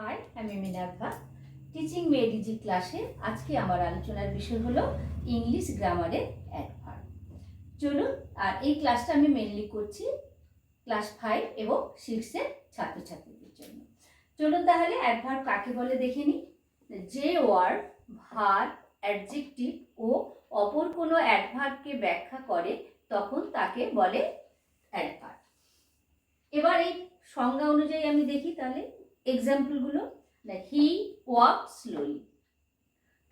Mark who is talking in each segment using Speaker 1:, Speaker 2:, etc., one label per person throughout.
Speaker 1: High আমি Minerva teaching মেডিজি ক্লাসে আজকে আমার আলোচনার বিষয় হলো ইংলিশ গ্রামারের অ্যাডভার্ব চলুন, আর এই ক্লাসটা আমি মেনলি করছি ক্লাস ফাইভ এবং সিক্সের ছাত্রছাত্রীদের জন্য। চলুন তাহলে অ্যাডভার্ব কাকে বলে দেখে নিই। যে ওয়ার্ড ভার অ্যাডজেক্টিভ ও অপর কোনো অ্যাডভার্বকে ব্যাখ্যা করে তখন তাকে বলে অ্যাডভার্ব এবার এই সংজ্ঞা অনুযায়ী আমি দেখি তাহলে। এক্সাম্পলগুলো হি ওয়াক স্লোলি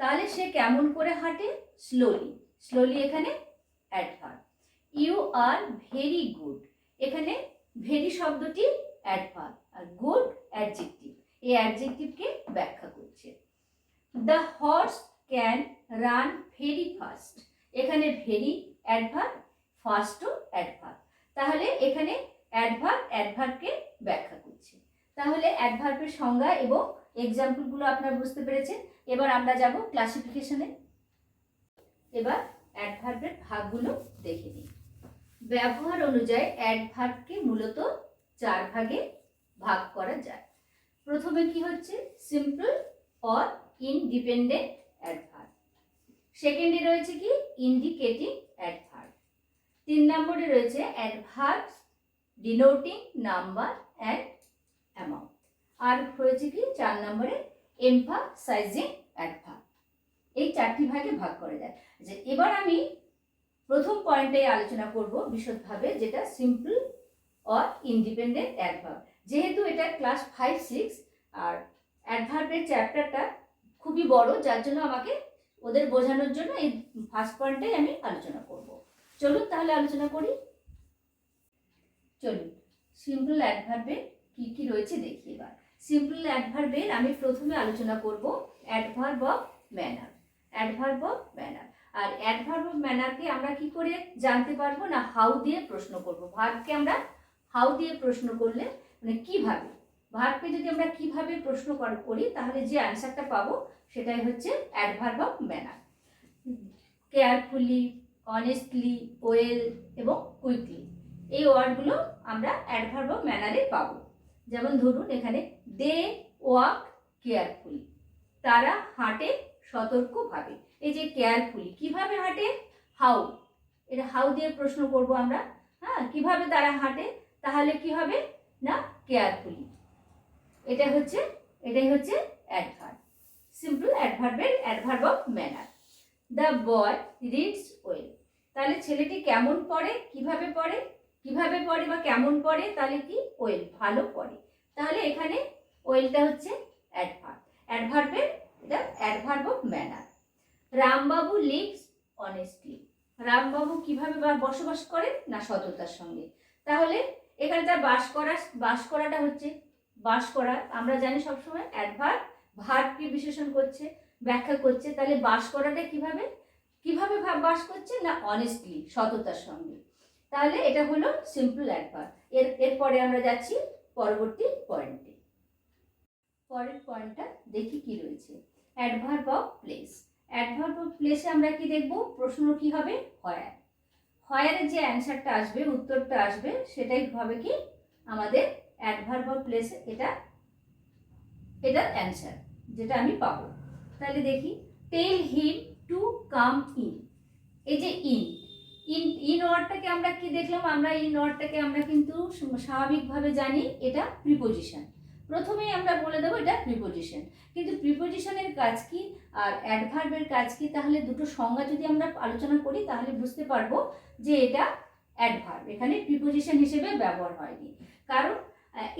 Speaker 1: তাহলে সে কেমন করে হাঁটে? স্লোলি স্লোলি এখানে adverb you are very good এখানে ভেরি শব্দটি অ্যাডভার্ব আর গুড অ্যাডজেক্টিভ এই অ্যাডজেক্টিভকে ব্যাখ্যা করছে। The horse can run very fast এখানে ভেরি অ্যাডভার্ব ফাস্টও অ্যাডভার্ব তাহলে এখানে অ্যাডভার্ব অ্যাডভার্বকে ব্যাখ্যা তাহলে অ্যাডভার্বের সংজ্ঞা এবং এক্সাম্পলগুলো আপনারা বুঝতে পেরেছেন। এবার আমরা যাব ক্লাসিফিকেশনে এবার অ্যাডভার্বের ভাগগুলো দেখে নিই। ব্যবহার অনুযায়ী অ্যাডভার্বকে মূলত চার ভাগে ভাগ করা যায়। প্রথমে কি হচ্ছে? সিম্পল অর ইনডিপেন্ডেন্ট অ্যাডভার্ব সেকেন্ডে রয়েছে কি? ইন্ডিকেটিং অ্যাডভার্ব তিন নম্বরে রয়েছে adverb denoting number and amount আর রয়েছে কি, চার নম্বরে এমফাসাইজিং অ্যাডভার্ব এই চারটি ভাগে ভাগ করা যায়। যে এবার আমি প্রথম পয়েন্টে আলোচনা করব বিশদভাবে, যেটা সিম্পল অর ইন্ডিপেন্ডেন্ট অ্যাডভার্ব যেহেতু এটা ক্লাস ফাইভ সিক্স আর অ্যাডভার্বের চ্যাপ্টারটা খুবই বড়, যার জন্য আমাকে ওদের বোঝানোর জন্য এই ফার্স্ট পয়েন্টটাই আমি আলোচনা করব। চলুন তাহলে আলোচনা করি। চলুন। সিম্পল অ্যাডভার্বে কি কি রয়েছে দেখি এবার। সিম্পল অ্যাডভার্বের আমি প্রথমে আলোচনা করব adverb of manner adverb of manner R adverb of ম্যানারকে আমরা কি করে জানতে পারব না হাউ দিয়ে প্রশ্ন করব? ভার্বকে আমরা হাউ দিয়ে প্রশ্ন করলে মানে কীভাবে? ভার্বকে যদি আমরা কীভাবে প্রশ্ন কর- তাহলে যে অ্যান্সারটা পাবো সেটাই হচ্ছে adverb of manner carefully honestly well এবং কুইকলি এই ওয়ার্ডগুলো আমরা অ্যাডভার্ব অফ ম্যানারে পাবো। যেমন ধরুন এখানে দে ওয়াক কেয়ারফুলি, তারা হাঁটে সতর্কভাবে। এই যে কেয়ারফুলি, কীভাবে হাঁটে? হাউ, এটা হাউ দিয়ে প্রশ্ন করব আমরা। হ্যাঁ কীভাবে তারা হাঁটে? তাহলে কি হবে? না, কেয়ারফুলি। এটা হচ্ছে, এটাই হচ্ছে adverb simple অ্যাডভার্বের adverb of manner the boy reads well তাহলে ছেলেটি কেমন পড়ে? কীভাবে পড়ে? কীভাবে পড়ে বা কেমন পড়ে, তাহলে কি ওয়েল ভালো পড়ে। তাহলে এখানে ওয়েলটা হচ্ছে অ্যাডভার্ব অ্যাডভার্বের এটা adverb of manner Rambabu lives honestly Rambabu কীভাবে বা বসবাস করেন? না সততার সঙ্গে। তাহলে এখানে তার বাস করা, বাস করাটা হচ্ছে, বাস করা, আমরা জানি সবসময় অ্যাডভার্ব ভার্বকে বিশেষণ করছে, ব্যাখ্যা করছে। তাহলে বাস করাটা কীভাবে? কীভাবে ভাব বাস করছে? না অনেস্টলি সততার সঙ্গে। তাহলে এটা হলো সিম্পল অ্যাডভার্ব এর, এরপরে আমরা যাচ্ছি পরবর্তী পয়েন্টে পরের পয়েন্টটা দেখি কি রয়েছে। Adverb of place adverb of প্লেসে আমরা কি দেখব? প্রশ্ন কি হবে? হয়ার হয়ারের যে অ্যান্সারটা আসবে, উত্তরটা আসবে, সেটাই হবে কি? আমাদের অ্যাডভার্ব অফ প্লেসে এটা, এটার অ্যান্সার যেটা আমি পাবো। তাহলে দেখি। Tell him to come in এই যে ইন ইন ইন ওয়ার্ডটাকে আমরা কি দেখলাম? আমরা ইন ওয়ার্ডটাকে আমরা কিন্তু স্বাভাবিকভাবে জানি এটা প্রিপোজিশন প্রথমেই আমরা বলে দেবো এটা প্রিপোজিশন কিন্তু প্রিপোজিশনের কাজ কি আর অ্যাডভার্বের কাজ কি? তাহলে দুটো সংজ্ঞা যদি আমরা আলোচনা করি, তাহলে বুঝতে পারব যে এটা অ্যাডভার্ব এখানে প্রিপোজিশন হিসেবে ব্যবহার হয়নি। কারণ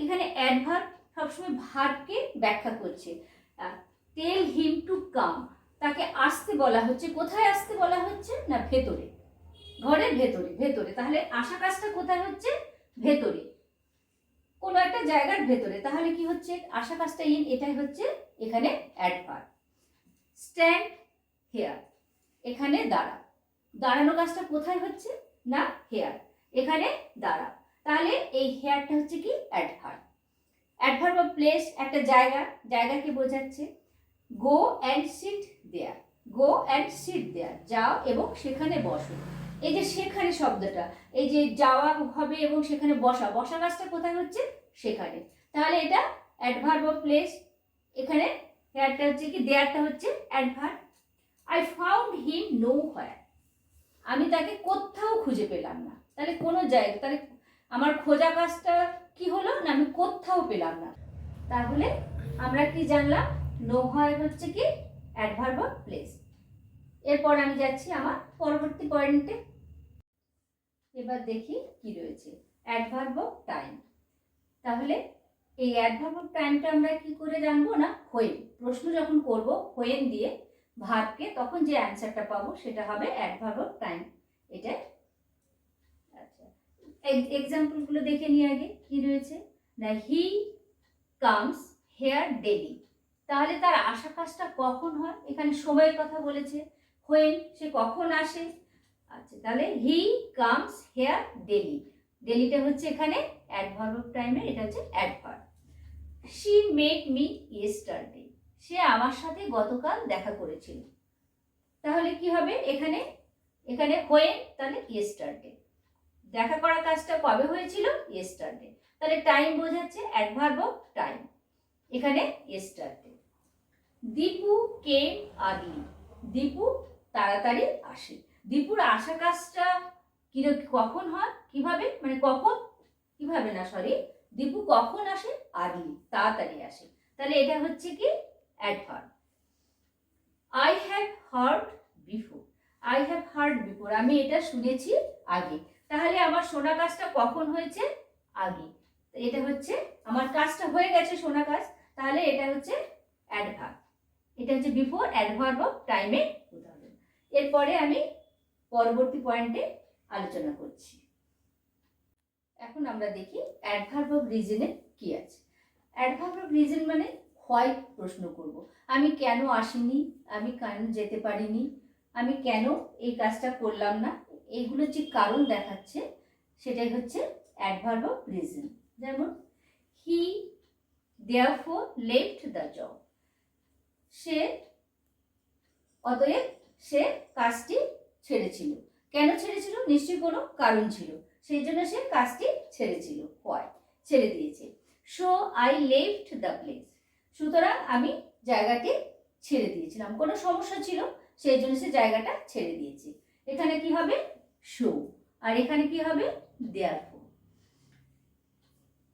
Speaker 1: এখানে অ্যাডভার্ব সবসময় ভার্বকে ব্যাখ্যা করছে। টেল হিম টু কাম তাকে আসতে বলা হচ্ছে। কোথায় আসতে বলা হচ্ছে? না, ভেতরে। ঘরের ভেতরে ভেতরে। তাহলে আসা কাজটা কোথায় হচ্ছে? ভেতরে। কোনো একটা জায়গার ভেতরে। তাহলে কি হচ্ছে? আশা কাজটা ইন এটাই হচ্ছে এখানে অ্যাডভার্ব স্ট্যান্ড হেয়ার এখানে দাঁড়া। দাঁড়ানো কাজটা কোথায় হচ্ছে? না হেয়ার এখানে দাঁড়া। তাহলে এই হেয়ারটা হচ্ছে কি? অ্যাডভার্ব অ্যাডভার্ব অফ প্লেস একটা জায়গা। জায়গাকে বোঝাচ্ছে? Go and sit there go and sit there যাও এবং সেখানে বসো। এই যে সেখানে শব্দটা, এই যে যাওয়া হবে এবং সেখানে বসা বসা কাজটা কোথায় হচ্ছে? সেখানে। তাহলে এটা অ্যাডভার্ব অফ প্লেস এখানে হেয়ারটা হচ্ছে কি? দেয়ারটা হচ্ছে adverb I found him nowhere আমি তাকে কোথাও খুঁজে পেলাম না। তাহলে কোনো জায়গা, তাহলে আমার খোঁজা কাজটা কি হলো? না, আমি কোথাও পেলাম না। তাহলে আমরা কি জানলাম? নো হয় হচ্ছে কি? অ্যাডভার্ব অফ প্লেস এরপর আমি যাচ্ছি আমার পরবর্তী পয়েন্টে এবার দেখি কি রয়েছে। অ্যাডভার্ব অফ টাইম তাহলে এই অ্যাডভার্ব অফ টাইমটা আমরা কি করে জানব না? হোয়েন প্রশ্ন যখন করব হোয়েন দিয়ে ভার্বকে তখন যে অ্যান্সারটা পাবো সেটা হবে অ্যাডভার্ব অফ টাইম এটা আচ্ছা। এক্সাম্পলগুলো দেখে নিয়ে আগে। কি রয়েছে? না হি কামস হেয়ার ডেলি তাহলে তার আশা কাজটা কখন হয়? এখানে সময়ের কথা বলেছে। হোয়েন সে কখন আসে? আচ্ছা তাহলে হি কামস হেয়ার ডেলি ডেলিটা হচ্ছে এখানে অ্যাডভার্ব অফ টাইমে এটা হচ্ছে adverb she met me yesterday সে আমার সাথে গতকাল দেখা করেছিল। তাহলে কি হবে এখানে? এখানে হোয়েন তাহলে ইয়েস্টারডে দেখা করার কাজটা কবে হয়েছিল? ইয়েস্টারডে তাহলে টাইম বোঝাচ্ছে অ্যাডভার্ব অফ টাইম এখানে ইয়েস্টারডে দীপু কে আর্লি দীপু তাড়াতাড়ি আসে। দীপুর আসা কাজটা কখন হয়? কীভাবে? মানে কখন? কীভাবে না সরি দীপু কখন আসে? আর্লি, তাড়াতাড়ি আসে। তাহলে এটা হচ্ছে কি? Adverb I have heard before I have heard before আমি এটা শুনেছি আগে। তাহলে আমার শোনা কাজটা কখন হয়েছে? আগে। এটা হচ্ছে, আমার কাজটা হয়ে গেছে শোনা কাজ। তাহলে এটা হচ্ছে অ্যাডভার্ব এটা হচ্ছে বিফোর অ্যাডভার্ব অফ টাইমে উদাহরণ। এরপরে আমি পরবর্তী পয়েন্টে আলোচনা করছি। এখন আমরা দেখি অ্যাডভার্ব অফ রিজনে কি আছে। অ্যাডভার্ব অফ রিজন মানে হয় প্রশ্ন করব। আমি কেন আসিনি? আমি কেন যেতে পারিনি? আমি কেন এই কাজটা করলাম না? এইগুলো যে কারণ দেখাচ্ছে, সেটাই হচ্ছে অ্যাডভার্ব অফ রিজন যেমন he there therefore left the job সে, অতএব সে কাজটি ছেড়েছিল। কেন ছেড়েছিল? নিশ্চয়ই কোনো কারণ ছিল। সেই জন্য সে কাজটি ছেড়েছিল। হয় ছেড়ে দিয়েছে। So I left the place সুতরাং আমি জায়গাটি ছেড়ে দিয়েছিলাম। কোনো সমস্যা ছিল? সেই জন্য সে জায়গাটা ছেড়ে দিয়েছে। এখানে কি হবে? শো আর এখানে কি হবে? দেয়ার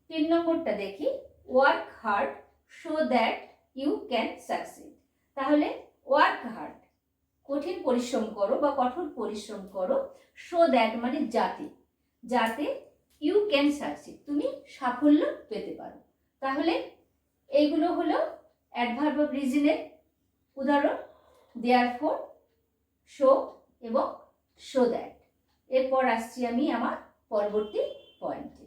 Speaker 1: তিন নম্বরটা দেখি। Work hard so that you can succeed তাহলে ওয়ার্ক কঠিন পরিশ্রম করো বা কঠোর পরিশ্রম করো শো দ্যাট মানে যাতে যাতে ইউ ক্যান সাকসিড তুমি সাফল্য পেতে পারো। তাহলে এইগুলো হলো অ্যাডভার্ব অফ রিজনের উদাহরণ দেয়ার ফোর শো এবং শো দ্যাট এরপর আসছি আমি আমার পরবর্তী পয়েন্টে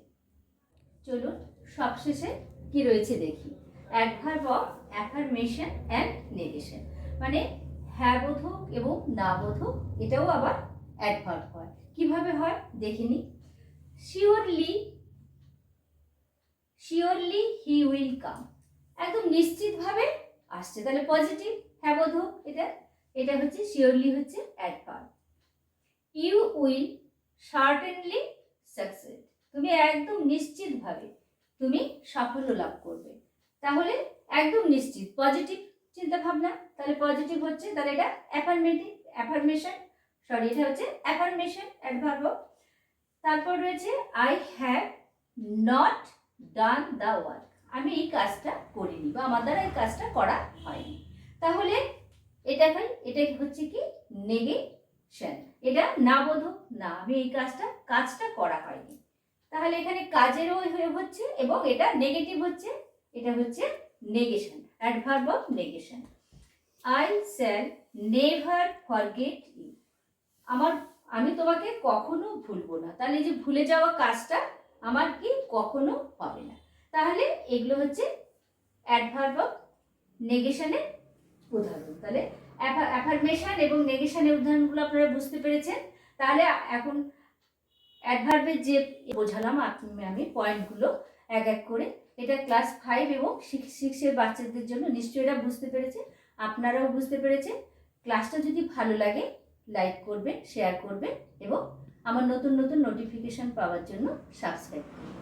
Speaker 1: চলুন, সবশেষে কি রয়েছে দেখি। Adverb of affirmation and negation মানে হ্যাঁ বোধক এবং না বোধক এটাও আবার অ্যাডভার্ব হয়। কীভাবে হয়? দেখিনি surely surely he will come একদম নিশ্চিতভাবে আসছে। তাহলে পজিটিভ হ্যাঁ বোধক, এটা এটা হচ্ছে শিওরলি হচ্ছে adverb you will certainly success তুমি একদম নিশ্চিতভাবে, তুমি সাফল্য লাভ করবে। তাহলে একদম নিশ্চিত পজিটিভ চিন্তা ভাবনা তাহলে পজিটিভ হচ্ছে, তাহলে এটা অ্যাফার্মেটিভ অ্যাফার্মেশন সরি এটা হচ্ছে অ্যাফার্মেশন অ্যাডভার্ব তারপর রয়েছে I have not done the work আমি এই কাজটা করিনি বা আমার দ্বারা এই কাজটা করা হয়নি। তাহলে এটা ভাই এটা হচ্ছে কি? নেগেশন এটা না বোধক, না, আমি এই কাজটা কাজটা করা হয়নি। তাহলে এখানে কাজেরও হচ্ছে এবং এটা নেগেটিভ হচ্ছে, এটা হচ্ছে negation adverb of negation I shall never forget you আমার, আমি তোমাকে কখনো ভুলবো না। তাহলে এই যে ভুলে যাওয়া কাজটা আমার কি কখনো হবে না। তাহলে এগুলো হচ্ছে অ্যাডভার্ব অফ নেগেশনের উদাহরণ। তাহলে অ্যাফার্মেশন এবং নেগেশনের উদাহরণগুলো আপনারা বুঝতে পেরেছেন। তাহলে এখন অ্যাডভার্বের যে, বোঝালাম আমি পয়েন্টগুলো এক এক করে। এটা ক্লাস ফাইভ এবং সিক্স সিক্সের বাচ্চাদের জন্য নিশ্চয়ই এটা বুঝতে পেরেছে, আপনারাও বুঝতে পেরেছে ক্লাসটা যদি ভালো লাগে লাইক করবেন শেয়ার করবেন এবং আমার নতুন নতুন নোটিফিকেশান পাওয়ার জন্য সাবস্ক্রাইব করবেন।